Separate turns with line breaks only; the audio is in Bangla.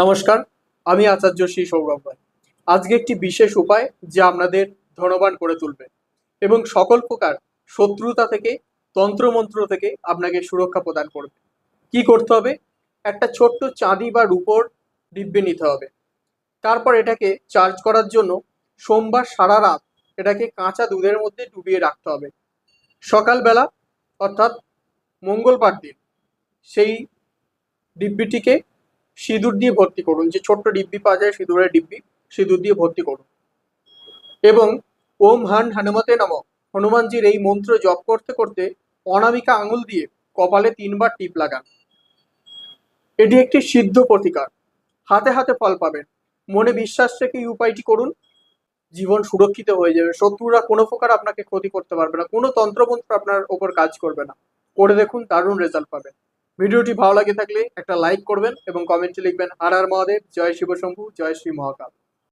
নমস্কার, আমি আচার্য শ্রী সৌরভ রায়। আজকে একটি বিশেষ উপায় যা আপনাদের ধনবান করে তুলবে এবং সকল প্রকার শত্রুতা থেকে, তন্ত্রমন্ত্র থেকে আপনাকে সুরক্ষা প্রদান করবে। কি করতে হবে? একটা ছোট্ট চাঁদি বা রূপোর ডিব্বে নিতে হবে। তারপর এটাকে চার্জ করার জন্য সোমবার সারা রাত এটাকে কাঁচা দুধের মধ্যে ডুবিয়ে রাখতে হবে। সকালবেলা, অর্থাৎ মঙ্গলবার দিন, সেই ডিব্বিটিকে সিঁদুর দিয়ে ভর্তি করুন। যে ছোট্ট ডিব্বি পাওয়া যায় সিঁদুরের ডিব্বি, সিঁদুর দিয়ে ভর্তি করুন। এবং ওম হান হনুমতে নম। হনুমানজির এই মন্ত্র জপ করতে করতে অনামিকা আঙুল দিয়ে কপালে তিনবার টিপ লাগান। এটি একটি সিদ্ধ প্রতিকার। হাতে হাতে ফল পাবেন। মনে বিশ্বাস রেখে এই উপায়টি করুন। জীবন সুরক্ষিত হয়ে যাবে। শত্রুরা কোনো প্রকার আপনাকে ক্ষতি করতে পারবে না। কোনো তন্ত্রমন্ত্র আপনার ওপর কাজ করবে না। করে দেখুন, দারুণ রেজাল্ট পাবেন। ভিডিওটি ভালো লাগে থাকলে একটা লাইক করবেন এবং কমেন্টে লিখবেন আর আর মহাদেব, জয় শিবশম্ভু, জয় শ্রী মহাকাল।